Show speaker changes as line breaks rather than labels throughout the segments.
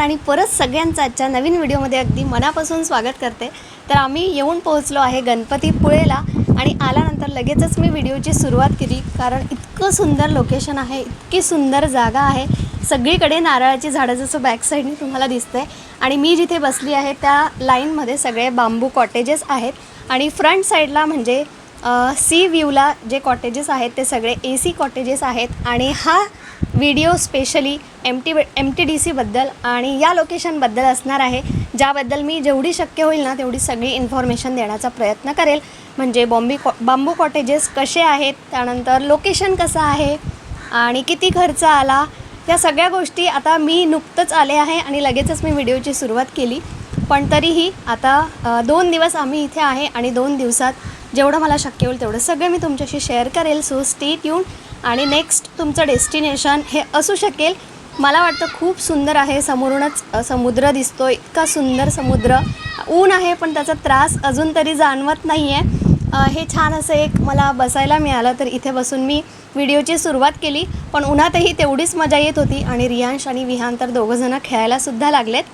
आणि परत सगळ्यांचं आजच्या नवीन व्हिडिओमध्ये अगदी मनापासून स्वागत करते. तर आम्ही येऊन पोहोचलो आहे गणपतीपुळेला आणि आल्यानंतर लगेचच मी व्हिडिओची सुरुवात केली. कारण इतकं सुंदर लोकेशन आहे इतकी सुंदर जागा आहे. सगळीकडे नारळाची झाडं जसं बॅक साईडने तुम्हाला दिसतंय. आणि मी जिथे बसली आहे त्या लाईनमध्ये सगळे बांबू कॉटेजेस आहेत. आणि फ्रंट साईडला म्हणजे सी व्ह्यूला जे कॉटेजेस आहेत ते सगळे ए सी कॉटेजेस आहेत. आणि हा video specially M T M T D सीबद्दल आणि या लोकेशनबद्दल असणार आहे. ज्याबद्दल मी जेवढी शक्य होईल ना तेवढी सगळी इन्फॉर्मेशन देण्याचा प्रयत्न करेल. म्हणजे बॉम्बी कॉ बांबू कॉटेजेस कसे आहेत त्यानंतर लोकेशन कसं आहे आणि किती खर्च आला या सगळ्या गोष्टी आता मी नुकतंच आले आहे आणि लगेचच मी व्हिडिओची सुरुवात केली. पण तरीही आता दोन दिवस आम्ही इथे आहे आणि दोन दिवसात जेवढं मला शक्य होईल तेवढं सगळं मी तुमच्याशी शेअर करेल. सो स्टे ट्यून आणि नेक्स्ट तुमचं डेस्टिनेशन हे असू शकेल. मला वाटतं खूप सुंदर आहे. समोरूनच समुद्र दिसतो इतका सुंदर समुद्र. ऊन आहे पण त्याचा त्रास अजून तरी जाणवत नाही आहे हे छान असं एक मला बसायला मिळालं तर इथे बसून मी व्हिडिओची सुरुवात केली. पण उन्हातही तेवढीच मजा येत होती आणि रियांश आणि विहान तर दोघंजणं खेळायलासुद्धा लागलेत.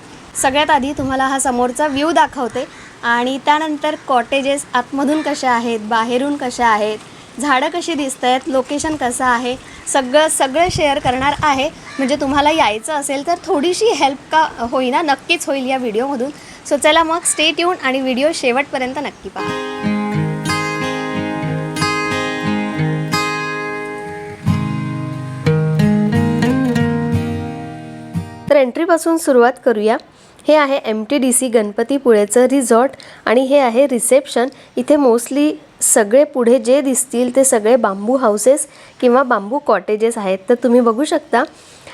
सगळ्यात आधी तुम्हाला हा समोरचा व्ह्यू दाखवते. आणि त्यानंतर कॉटेजेस आतमधून कशा आहेत बाहेरून कशा आहेत झाडं कशी दिसत आहेत लोकेशन कसं आहे सगळं सगळं शेअर करणार आहे. म्हणजे तुम्हाला यायचं असेल तर थोडीशी हेल्प का होईना नक्कीच होईल या व्हिडिओमधून सो चला मग स्टे ट्यून आणि व्हिडिओ शेवटपर्यंत नक्की पहा. तर एंट्रीपासून सुरुवात करूया. हे आहे एम टी डी सी गणपतीपुळेचं रिझॉर्ट आणि हे आहे रिसेप्शन इथे मोस्टली सगळे पुढे जे दिसतील ते सगळे बांबू हाऊसेस किंवा बांबू कॉटेजेस आहेत. तर तुम्ही बघू शकता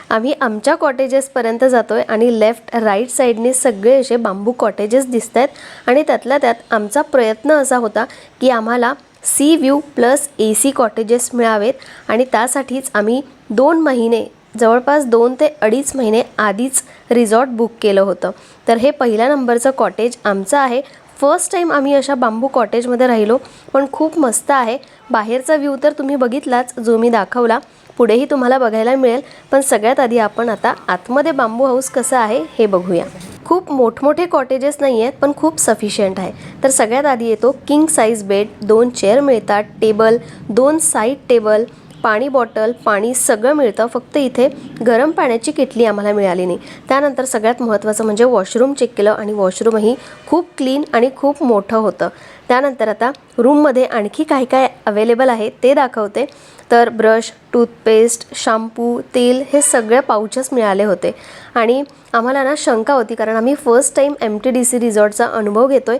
आम्ही आमच्या कॉटेजेसपर्यंत जातो आहे आणि लेफ्ट राईट साईडने सगळे असे बांबू कॉटेजेस दिसत आहेत आणि त्यातल्या त्यात आमचा प्रयत्न असा होता की आम्हाला sea view plus A C cottages मिळावेत. आणि त्यासाठीच आम्ही दोन महिने जवळपास दोन ते अडीच महिने आधीच रिझॉर्ट बुक केलं होतं. तर हे पहिल्या नंबरचं कॉटेज आमचं आहे. फर्स्ट टाईम आम्ही अशा बांबू कॉटेजमध्ये राहिलो पण खूप मस्त आहे. बाहेरचा व्ह्यू तर तुम्ही बघितलाच जो मी दाखवला. पुढेही तुम्हाला बघायला मिळेल. पण सगळ्यात आधी आपण आता आतमध्ये बांबू हाऊस कसं आहे हे बघूया. खूप मोठमोठे कॉटेजेस नाही आहेत पण खूप सफिशियंट आहे. तर सगळ्यात आधी येतो किंग साईज बेड दोन चेअर मिळतात टेबल दोन साईड टेबल पाणी बॉटल पाणी सगळं मिळतं. फक्त इथे गरम पाण्याची किटली आम्हाला मिळाली नाही. त्यानंतर सगळ्यात महत्त्वाचं म्हणजे वॉशरूम चेक केलं आणि वॉशरूमही खूप क्लीन आणि खूप मोठं होतं. त्यानंतर आता रूममध्ये आणखी काय काय अवेलेबल आहे ते दाखवते. तर ब्रश टूथपेस्ट शॅम्पू तेल हे सगळे पाऊचेस मिळाले होते. आणि आम्हाला ना शंका होती कारण आम्ही first time M T D C रिझॉर्टचा अनुभव घेतो आहे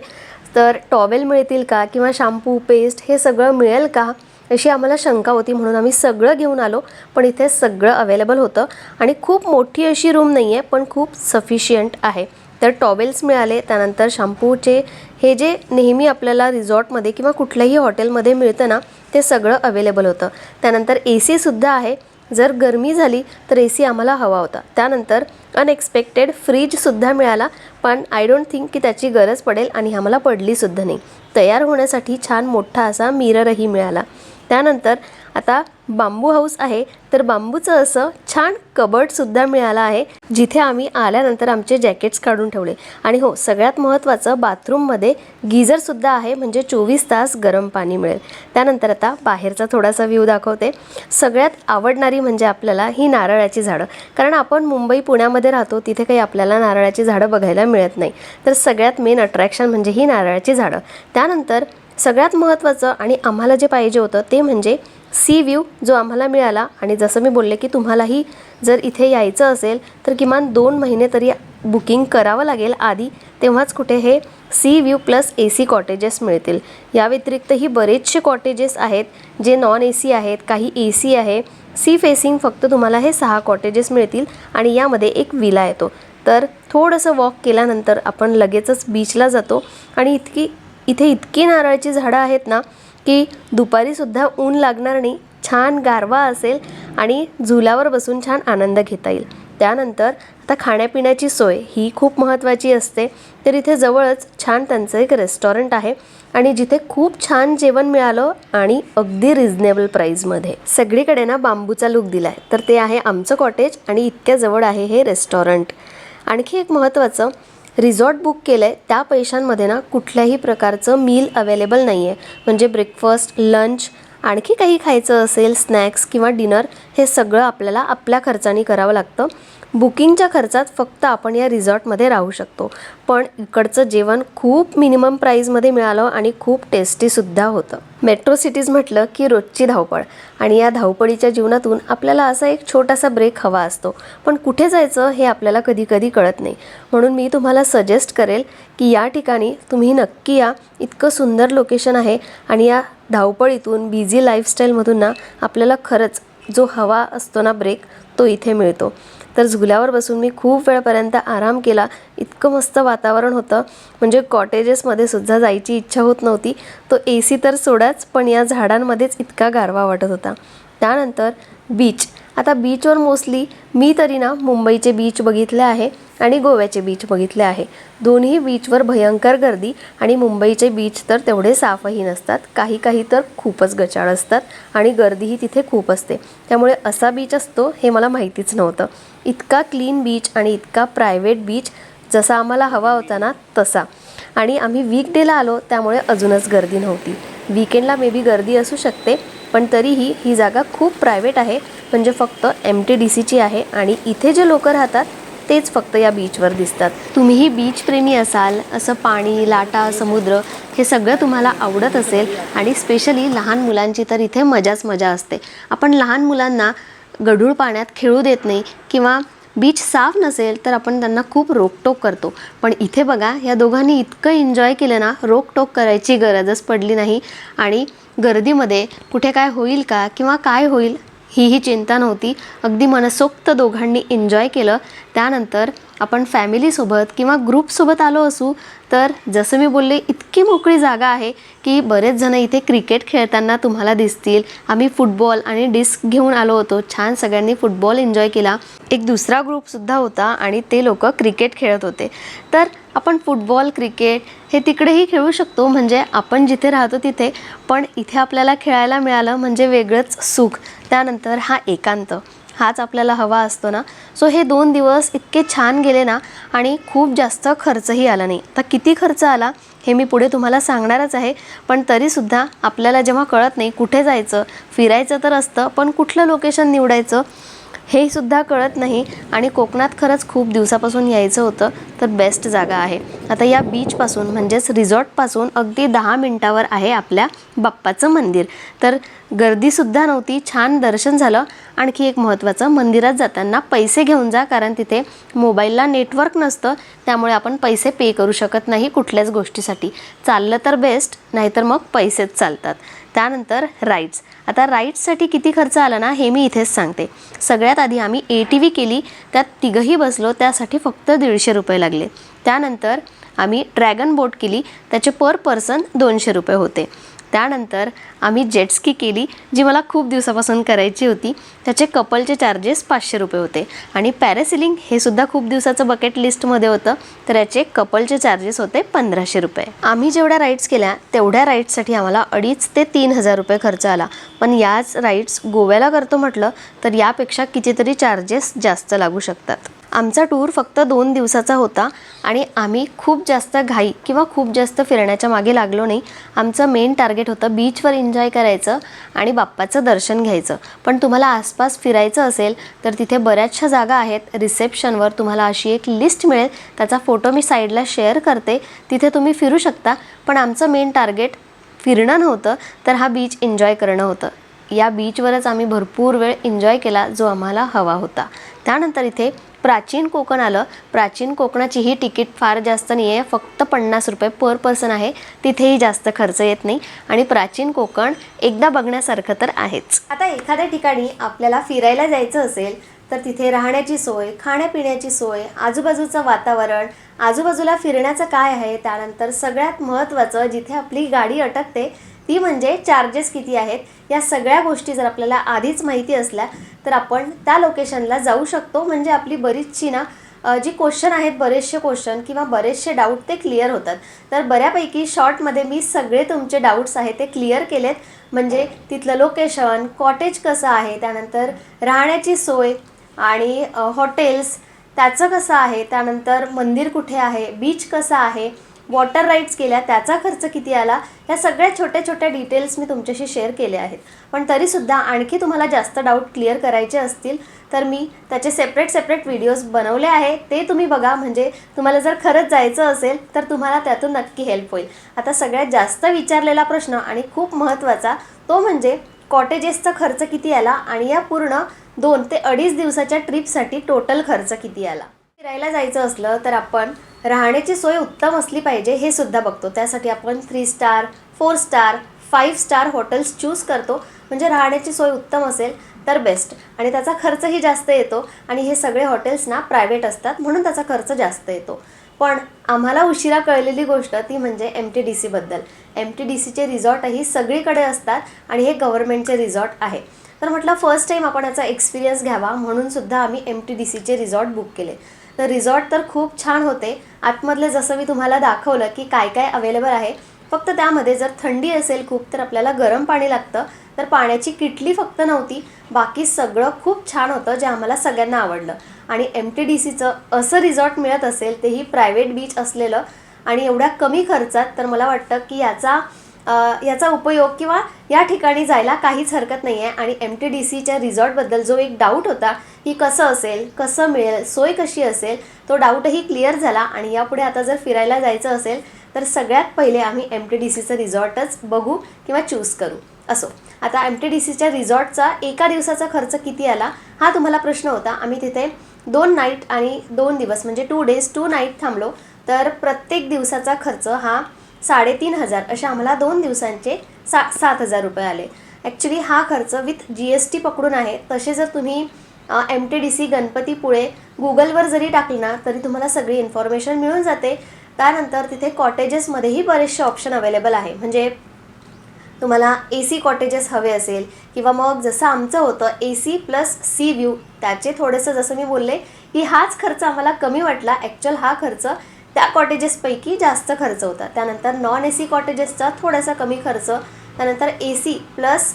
तर टॉवेल मिळतील का किंवा शॅम्पू पेस्ट हे सगळं मिळेल का? अशी आम्हाला शंका होती म्हणून आम्ही सगळं घेऊन आलो. पण इथे सगळं अवेलेबल होतं. आणि खूप मोठी अशी रूम नाही आहे पण खूप सफिशियंट आहे. तर टॉवेल्स मिळाले त्यानंतर शॅम्पूचे हे जे नेहमी आपल्याला रिझॉर्टमध्ये किंवा कुठल्याही हॉटेलमध्ये मिळतं ना ते सगळं अवेलेबल होतं. त्यानंतर ए सीसुद्धा आहे. जर गरमी झाली तर ए सी आम्हाला हवा होता. त्यानंतर अनएक्सपेक्टेड फ्रीजसुद्धा मिळाला पण आय डोंट थिंक की त्याची गरज पडेल आणि आम्हाला पडलीसुद्धा नाही. तयार होण्यासाठी छान मोठा असा मिररही मिळाला. त्यानंतर आता बांबू हाऊस आहे तर बांबूचं असं छान कबर्डसुद्धा मिळालं आहे जिथे आम्ही आल्यानंतर आमचे जॅकेट्स काढून ठेवले. आणि हो सगळ्यात महत्त्वाचं बाथरूममध्ये गिझरसुद्धा आहे म्हणजे चोवीस तास गरम पाणी मिळेल. त्यानंतर आता बाहेरचा थोडासा व्ह्यू दाखवते. सगळ्यात आवडणारी म्हणजे आपल्याला ही नारळाची झाडं. कारण आपण मुंबई पुण्यामध्ये राहतो तिथे काही आपल्याला नारळाची झाडं बघायला मिळत नाही. तर सगळ्यात मेन अट्रॅक्शन म्हणजे ही नारळाची झाडं. त्यानंतर सगळ्यात महत्त्वाचं आणि आम्हाला जे पाहिजे होतं ते म्हणजे सी व्ह्यू जो आम्हाला मिळाला आणि जसं मी बोलले की तुम्हालाही जर इथे यायचं असेल तर किमान दोन महिने तरी बुकिंग करावं लागेल आधी तेव्हाच कुठे हे sea view plus A C cottages मिळतील. या व्यतिरिक्तही बरेचसे कॉटेजेस आहेत जे नॉन ए सी आहेत काही ए सी आहे. सी फेसिंग फक्त तुम्हाला हे सहा कॉटेजेस मिळतील आणि यामध्ये एक विला येतो. तर थोडंसं वॉक केल्यानंतर आपण लगेचच बीचला जातो आणि इतकी इथे इतकी नारळाची झाडं आहेत ना की दुपारीसुद्धा ऊन लागणार नाही छान गारवा असेल आणि झुलावर बसून छान आनंद घेता येईल. त्यानंतर आता खाण्यापिण्याची सोय ही खूप महत्त्वाची असते. तर इथे जवळच छान त्यांचं एक रेस्टॉरंट आहे आणि जिथे खूप छान जेवण मिळालं आणि अगदी रिझनेबल प्राईजमध्ये सगळीकडे ना बांबूचा लुक दिला आहे तर ते आहे आमचं कॉटेज आणि इतक्या जवळ आहे हे रेस्टॉरंट आणखी एक महत्त्वाचं रिझॉर्ट बुक केलं आहे त्या पैशांमध्ये ना कुठल्याही प्रकारचं मील अवेलेबल नाही आहे म्हणजे ब्रेकफास्ट लंच आणखी काही खायचं असेल स्नॅक्स किंवा डिनर हे सगळं आपल्याला आपल्या खर्चाने करावं लागतं. बुकिंगच्या खर्चात फक्त आपण या रिझॉर्टमध्ये राहू शकतो. पण इकडचं जेवण खूप मिनिमम प्राईजमध्ये मिळालं आणि खूप टेस्टीसुद्धा होतं. मेट्रो सिटीज म्हटलं की रोजची धावपळ. आणि या धावपळीच्या जीवनातून आपल्याला असा एक छोटासा ब्रेक हवा असतो. पण कुठे जायचं हे आपल्याला कधी कधी कळत नाही. म्हणून मी तुम्हाला सजेस्ट करेल की या ठिकाणी तुम्ही नक्की या. इतकं सुंदर लोकेशन आहे आणि या धावपळीतून बिझी लाईफस्टाईलमधून ना आपल्याला खरंच जो हवा असतो ना ब्रेक तो इथे मिळतो. तर झुल्यावर बसून मी खूप वेळपर्यंत आराम केला. इतकं मस्त वातावरण होतं. म्हणजे कॉटेजेसमध्ये सुद्धा जायची इच्छा होत नव्हती. तो ए सी तर सोडाच पण या झाडांमध्येच इतका गारवा वाटत होता. त्यानंतर बीच आता बीचवर मोस्टली मी तरी ना मुंबईचे बीच बघितले आहे आणि गोव्याचे बीच बघितले आहे. दोन्ही बीचवर भयंकर गर्दी आणि मुंबईचे बीच तर तेवढे साफही नसतात. काही काही तर खूपच गचाळ असतात आणि गर्दीही तिथे खूप असते. त्यामुळे असा बीच असतो हे मला माहितीच नव्हतं. इतका क्लीन बीच आणि इतका प्रायव्हेट बीच जसा आम्हाला हवा होता ना तसा. आणि आम्ही वीकडेला आलो त्यामुळे अजूनच गर्दी नव्हती. वीकेंडला मे बी गर्दी असू शकते पण तरीही ही जागा खूप प्रायव्हेट आहे. म्हणजे फक्त एम टी डी सीची आहे आणि इथे जे लोक राहतात तेच फक्त या बीचवर दिसतात. तुम्हीही बीच प्रेमी असाल असं पाणी लाटा समुद्र हे सगळं तुम्हाला आवडत असेल आणि स्पेशली लहान मुलांची तर इथे मजाच मजा असते. आपण लहान मुलांना गढूळ पाण्यात खेळू देत नाही किंवा बीच साफ नसेल तर आपण त्यांना खूप रोकटोक करतो. पण इथे बघा या दोघांनी इतकं एन्जॉय केलं ना रोकटोक करायची गरजच पडली नाही. आणि गर्दीमध्ये कुठे काय होईल का किंवा काय होईल हीही चिंता नव्हती. अगदी मनसोक्त दोघांनी एन्जॉय केलं. त्यानंतर आपण फॅमिलीसोबत किंवा ग्रुपसोबत आलो असू तर जसं मी बोलले इतकी मोकळी जागा आहे की बरेच जण इथे क्रिकेट खेळताना तुम्हाला दिसतील. आम्ही फुटबॉल आणि डिस्क घेऊन आलो होतो. छान सगळ्यांनी फुटबॉल एन्जॉय केला. एक दुसरा ग्रुपसुद्धा होता आणि ते लोक क्रिकेट खेळत होते. तर आपण फुटबॉल क्रिकेट हे तिकडेही खेळू शकतो. म्हणजे आपण जिथे राहतो तिथे. पण इथे आपल्याला खेळायला मिळालं म्हणजे वेगळंच सुख. त्यानंतर हा एकांत. हाच आपल्याला हवा असतो ना. सो हे दोन दिवस इतके छान गेले ना आणि खूप जास्त खर्चही आला नाही. आता किती खर्च आला हे मी पुढे तुम्हाला सांगणारच आहे. पण तरीसुद्धा आपल्याला जेव्हा कळत नाही कुठे जायचं फिरायचं तर असतं पण कुठलं लोकेशन निवडायचं हे सुद्धा कळत नाही. आणि कोकणात खरंच खूप दिवसापासून यायचं होतं तर बेस्ट जागा आहे. आता या बीचपासून म्हणजेच रिझॉर्टपासून अगदी दहा मिनटावर आहे आपल्या बाप्पाचं मंदिर. तर गर्दीसुद्धा नव्हती छान दर्शन झालं. आणखी एक महत्त्वाचं मंदिरात जाताना पैसे घेऊन जा कारण तिथे मोबाईलला नेटवर्क नसतं त्यामुळे आपण पैसे पे करू शकत नाही कुठल्याच गोष्टीसाठी. चाललं तर बेस्ट नाहीतर मग पैसेच चालतात. त्यानंतर राईड्स आता राईड्ससाठी किती खर्च आला ना हे मी इथेच सांगते. सगळ्यात आधी आम्ही ए टी व्ही केली त्यात तिघंही बसलो त्यासाठी फक्त दीडशे रुपये लागले. त्यानंतर आम्ही ड्रॅगन बोट केली त्याचे पर पर्सन दोनशे रुपये होते. त्यानंतर आम्ही जेटस्की केली जी मला खूप दिवसापासून करायची होती. त्याचे कपलचे चार्जेस पाचशे रुपये होते. आणि पॅरासिलिंग हे सुद्धा खूप दिवसाचं बकेट लिस्टमध्ये होतं. तर याचे कपलचे चार्जेस होते पंधराशे रुपये. आम्ही जेवढ्या राईड्स केल्या तेवढ्या राईड्ससाठी आम्हाला अडीच ते तीन हजार रुपये खर्च आला. पण याच राईड्स गोव्याला करतो म्हटलं तर यापेक्षा कितीतरी चार्जेस जास्त लागू शकतात. आमचा टूर फक्त दोन दिवसाचा होता आणि आम्ही खूप जास्त घाई किंवा खूप जास्त फिरण्याच्या मागे लागलो नाही. आमचं मेन टार्गेट होतं बीचवर एन्जॉय करायचं आणि बाप्पाचं दर्शन घ्यायचं. पण तुम्हाला आसपास फिरायचं असेल तर तिथे बऱ्याचशा जागा आहेत. रिसेप्शनवर तुम्हाला अशी एक लिस्ट मिळेल. त्याचा फोटो मी साईडला शेअर करते. तिथे तुम्ही फिरू शकता. पण आमचं मेन टार्गेट फिरणं नव्हतं तर हा बीच एन्जॉय करणं होतं. या बीचवरच आम्ही भरपूर वेळ एन्जॉय केला जो आम्हाला हवा होता. त्यानंतर इथे प्राचीन कोकण आलं. प्राचीन कोकणाची ही तिकीट फार जास्त नाही आहे फक्त पन्नास रुपये पर पर्सन आहे. तिथेही जास्त खर्च येत नाही. आणि प्राचीन कोकण एकदा बघण्यासारखं तर आहेच. आता एखाद्या ठिकाणी आपल्याला फिरायला जायचं असेल तर तिथे राहण्याची सोय खाण्यापिण्याची सोय आजूबाजूचं वातावरण आजूबाजूला फिरण्याचं काय आहे त्यानंतर सगळ्यात महत्त्वाचं जिथे आपली गाडी अटकते ती म्हणजे चार्जेस किती आहेत? या सगळ्या गोष्टी जर आपल्याला आधीच माहिती असल्या तर आपण त्या लोकेशनला जाऊ शकतो. म्हणजे आपली बरीचशी ना जी क्वेश्चन आहेत बरेचसे क्वेश्चन किंवा बरेचसे डाऊट ते क्लिअर होतात. तर बऱ्यापैकी शॉर्टमध्ये मी सगळे तुमचे डाऊट्स आहेत ते क्लिअर केलेत. म्हणजे तिथलं लोकेशन कॉटेज कसं आहे त्यानंतर राहण्याची सोय आणि हॉटेल्स त्याचं कसं आहे त्यानंतर मंदिर कुठे आहे बीच कसं आहे वॉटर राईड्स केल्या त्याचा खर्च किती आला ह्या सगळ्या छोट्या छोट्या डिटेल्स मी तुमच्याशी शेअर केले आहेत. पण तरीसुद्धा आणखी तुम्हाला जास्त डाऊट क्लिअर करायचे असतील तर मी त्याचे सेपरेट सेपरेट व्हिडिओज बनवले आहे ते तुम्ही बघा. म्हणजे तुम्हाला जर खरंच जायचं असेल तर तुम्हाला त्यातून नक्की हेल्प होईल. आता सगळ्यात जास्त विचारलेला प्रश्न आणि खूप महत्त्वाचा तो म्हणजे कॉटेजेसचा खर्च किती आला आणि या पूर्ण दोन ते अडीच दिवसाच्या ट्रिपसाठी टोटल खर्च किती आला? फिरायला जायचं असलं तर आपण राहण्याची सोय उत्तम असली पाहिजे हे सुद्धा बघतो. त्यासाठी आपण three star four star five star hotels choose करतो. म्हणजे राहण्याची सोय उत्तम असेल तर बेस्ट आणि त्याचा खर्चही जास्त येतो आणि हे सगळे हॉटेल्स ना प्रायव्हेट असतात म्हणून त्याचा खर्च जास्त येतो. पण आम्हाला उशिरा कळलेली गोष्ट ती म्हणजे एम टी डी सीबद्दल एम टी डी सीचे रिझॉर्टही सगळीकडे असतात आणि हे गव्हर्नमेंटचे रिझॉर्ट आहे. तर म्हटलं फर्स्ट टाईम आपण याचा एक्सपिरियन्स घ्यावा म्हणून सुद्धा आम्ही एम टी डी सीचे रिझॉर्ट बुक केले. तर रिझॉर्ट तर खूप छान होते. आतमधले जसं मी तुम्हाला दाखवलं की काय काय अवेलेबल आहे फक्त त्यामध्ये जर थंडी असेल खूप तर आपल्याला गरम पाणी लागतं. तर पाण्याची किटली फक्त नव्हती बाकी सगळं खूप छान होतं जे आम्हाला सगळ्यांना आवडलं. आणि एम टी डी सीचं असं रिझॉर्ट मिळत असेल तेही प्रायव्हेट बीच असलेलं आणि एवढ्या कमी खर्चात तर मला वाटतं की याचा याचा उपयोग किंवा या ठिकाणी जायला काहीच हरकत नाही आहे आणि एम टी डी सीच्या रिझॉर्टबद्दल जो एक डाऊट होता की कसं असेल कसं मिळेल सोय कशी असेल तो डाऊटही क्लिअर झाला. आणि यापुढे आता जर फिरायला जायचं असेल तर सगळ्यात पहिले आम्ही एम टी डी सीचं रिझॉर्टच बघू किंवा चूज करू. असो. आता एम टी डी सीच्या रिझॉर्टचा एका दिवसाचा खर्च किती आला हा तुम्हाला प्रश्न होता. आम्ही तिथे दोन नाईट आणि दोन दिवस म्हणजे टू डेज टू नाईट थांबलो. तर प्रत्येक दिवसाचा खर्च हा साडेतीन हजार अशा आम्हाला दोन दिवसांचे सा सात हजार रुपये आले. ॲक्च्युली हा खर्च विथ जी एस टी पकडून आहे. तसे जर तुम्ही M T D C Ganpatipule गुगलवर जरी टाकली ना तरी तुम्हाला सगळी इन्फॉर्मेशन मिळून जाते. त्यानंतर तिथे कॉटेजेसमध्येही बरेचसे ऑप्शन अवेलेबल आहे. म्हणजे तुम्हाला ए सी कॉटेजेस हवे असेल किंवा मग जसं आमचं होतं A C plus sea view त्याचे थोडंसं जसं मी बोलले की हाच खर्च आम्हाला कमी वाटला. ॲक्च्युअल हा खर्च त्या कॉटेजेसपैकी जास्त खर्च होता त्यानंतर नॉन ए सी कॉटेजेसचा थोडासा कमी खर्च त्यानंतर A C plus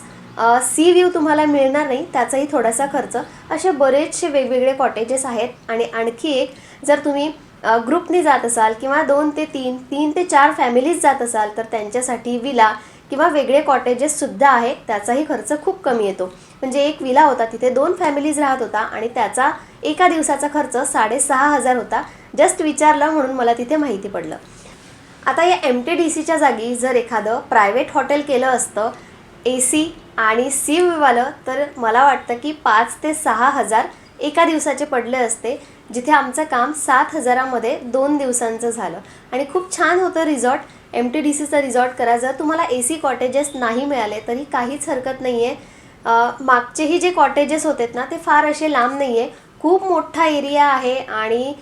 sea view तुम्हाला मिळणार नाही त्याचाही थोडासा खर्च. असे बरेचसे वेगवेगळे कॉटेजेस आहेत आणि आणखी एक जर तुम्ही ग्रुपने जात असाल किंवा दोन ते तीन तीन ते चार फॅमिलीज जात असाल तर त्यांच्यासाठी विला किंवा वेगळे कॉटेजेससुद्धा आहेत त्याचाही खर्च खूप कमी येतो. म्हणजे एक विला होता तिथे दोन फॅमिलीज राहत होता आणि त्याचा एका दिवसाचा खर्च साडेसहा हजार होता. जस्ट विचारलं म्हणून मला तिथे माहिती पडलं. आता या एम टी डी सीच्या जागी जर एखादं प्रायव्हेट हॉटेल केलं असतं ए सी आणि सी तर मला वाटतं की पाच ते सहा हजार एका दिवसाचे पडले असते जिथे आमचं काम सात हजारामध्ये दोन दिवसांचं झालं. आणि खूप छान होतं रिझॉर्ट एम टी डी सीचं रिझॉर्ट करा. जर तुम्हाला ए सी कॉटेजेस नाही मिळाले तरी काहीच हरकत नाही आहे मागचेही जे कॉटेजेस होते ना ते फार असे लांब नाही आहे खूप मोठा एरिया आहे आणि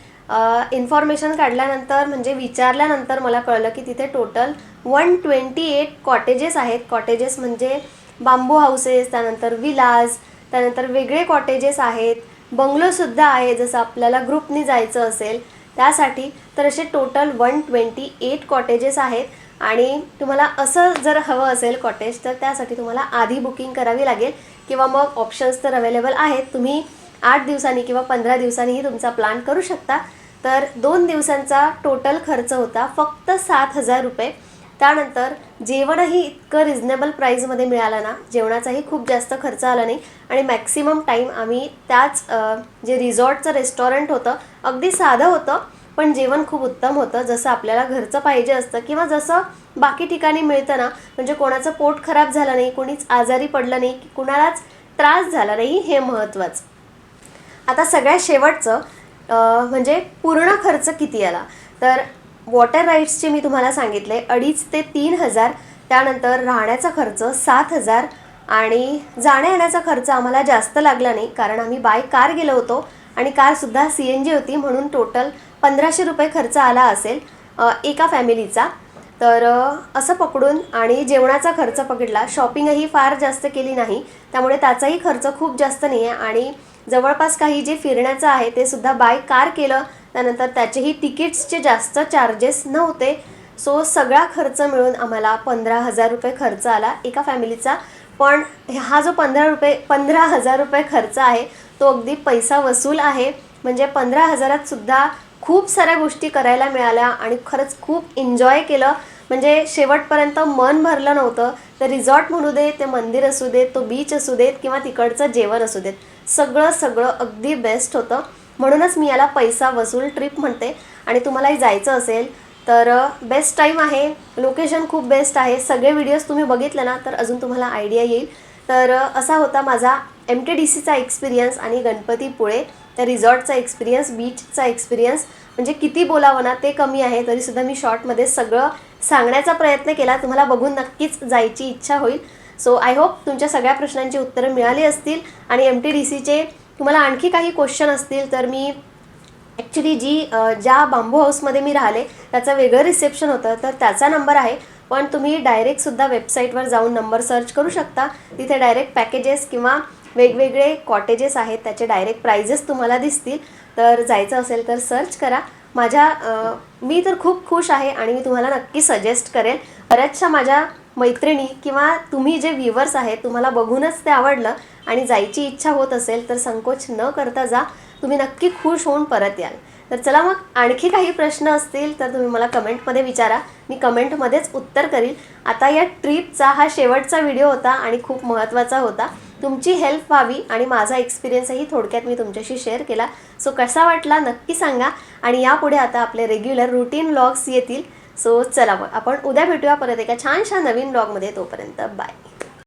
इन्फॉर्मेशन काढल्यानंतर म्हणजे विचारल्यानंतर मला कळलं की तिथे total one twenty eight cottages आहेत. कॉटेजेस म्हणजे बांबू हाऊसेस त्यानंतर विलाज त्यानंतर वेगळे कॉटेजेस आहेत. बंगलोसुद्धा आहे जसं आपल्याला ग्रुपनी जायचं असेल. त्यासाठी तर असे total one twenty eight cottages आहेत. आणि तुम्हाला असं जर हवं असेल कॉटेज तर त्यासाठी तुम्हाला आधी बुकिंग करावी लागेल किंवा मग ऑप्शन्स तर अवेलेबल आहेत. तुम्ही आठ दिवसांनी किंवा पंधरा दिवसांनीही तुमचा प्लॅन करू शकता. तर दोन दिवसांचा टोटल खर्च होता फक्त सात हजार रुपये. त्यानंतर जेवणही इतकं रिझनेबल प्राईजमध्ये मिळालं ना जेवणाचाही खूप जास्त खर्च आला नाही. आणि मॅक्सिमम टाईम आम्ही त्याच जे रिझॉर्टचं रेस्टॉरंट होतं अगदी साधं होतं. पण जेवण खूप उत्तम होतं. जसं आपल्याला घरचं पाहिजे असतं किंवा जसं बाकी ठिकाणी मिळतं ना म्हणजे कोणाचं पोट खराब झालं नाही कोणीच आजारी पडलं नाही की कुणालाच त्रास झाला नाही हे महत्त्वाचं. आता सगळ्यात शेवटचं म्हणजे पूर्ण खर्च किती आला? तर वॉटर राईड्सचे मी तुम्हाला सांगितले अडीच ते तीन हजार त्यानंतर राहण्याचा खर्च सात हजार आणि जाण्या येण्याचा खर्च आम्हाला जास्त लागला नाही कारण आम्ही बाय कार गेलो होतो आणि कारसुद्धा सी एन जी होती म्हणून टोटल पंधराशे रुपये खर्च आला असेल एका फॅमिलीचा. तर असं पकडून आणि जेवणाचा खर्च पकडला. शॉपिंगही फार जास्त केली नाही. त्यामुळे त्याचाही खर्च खूप जास्त नाही आहे आणि जवळपास काही जे फिरण्याचं आहे ते सुद्धा बाय कार केलं. त्यानंतर त्याचेही तिकीट्सचे जास्त चार्जेस नव्हते. सो सगळा खर्च मिळून आम्हाला पंधरा हजार रुपये खर्च आला एका फॅमिलीचा. पण हा जो पंधरा रुपये पंधरा हजार रुपये खर्च आहे तो अगदी पैसा वसूल आहे. म्हणजे पंधरा हजारात सुद्धा खूप साऱ्या गोष्टी करायला मिळाल्या आणि खरंच खूप एन्जॉय केलं. म्हणजे शेवटपर्यंत मन भरलं नव्हतं. तर रिझॉर्ट म्हणू दे ते मंदिर असू देत तो बीच असू देत किंवा तिकडचं जेवण असू देत. सगळं सगळं अगदी बेस्ट होतं. म्हणूनच मी याला पैसा वसूल ट्रिप म्हणते. आणि तुम्हालाही जायचं असेल तर बेस्ट टाईम आहे. लोकेशन खूप बेस्ट आहे. सगळे व्हिडिओज तुम्ही बघितले ना तर अजून तुम्हाला आयडिया येईल. तर असा होता माझा एम टी डी सीचा एक्सपिरियन्स आणि गणपतीपुळे. त्या रिझॉर्टचा एक्सपिरियन्स बीचचा एक्सपिरियन्स म्हणजे किती बोलावं ना ते कमी आहे. तरीसुद्धा मी शॉर्टमध्ये सगळं सांगण्याचा प्रयत्न केला. तुम्हाला बघून नक्कीच जायची इच्छा होईल. सो आय होप तुमच्या सगळ्या प्रश्नांची उत्तरं मिळाली असतील. आणि एम टी डी सीचे तुम्हाला आणखी काही क्वेश्चन असतील तर मी ॲक्च्युली जी ज्या बांबू हाऊसमध्ये मी राहिले त्याचं वेगळं रिसेप्शन होतं. तर त्याचा नंबर आहे. पण तुम्ही डायरेक्टसुद्धा वेबसाईटवर जाऊन नंबर सर्च करू शकता. तिथे डायरेक्ट पॅकेजेस किंवा वेगवेगळे कॉटेजेस आहेत त्याचे डायरेक्ट प्राइजेस तुम्हाला दिसतील. तर जायचं असेल तर सर्च करा. माझ्या मी तर खूप खुश आहे आणि मी तुम्हाला नक्की सजेस्ट करेल. बऱ्याचशा माझ्या मैत्रिणी किंवा तुम्ही जे व्ह्युअर्स आहेत तुम्हाला बघूनच ते आवडलं आणि जायची इच्छा होत असेल तर संकोच न करता जा. तुम्ही नक्की खुश होऊन परत याल. तर चला मग आणखी काही प्रश्न असतील तर तुम्ही मला कमेंटमध्ये विचारा. मी कमेंटमध्येच उत्तर करील. आता या ट्रिपचा हा शेवटचा व्हिडिओ होता आणि खूप महत्त्वाचा होता. तुमची हेल्प व्हावी आणि माझा एक्सपिरियन्सही थोडक्यात मी तुमच्याशी शेअर केला. सो कसा वाटला नक्की सांगा. आणि यापुढे आता आपले रेग्युलर रुटीन ब्लॉग्स येतील. सो चला मग आपण उद्या भेटूया परत एका छानशा नवीन ब्लॉगमध्ये तोपर्यंत बाय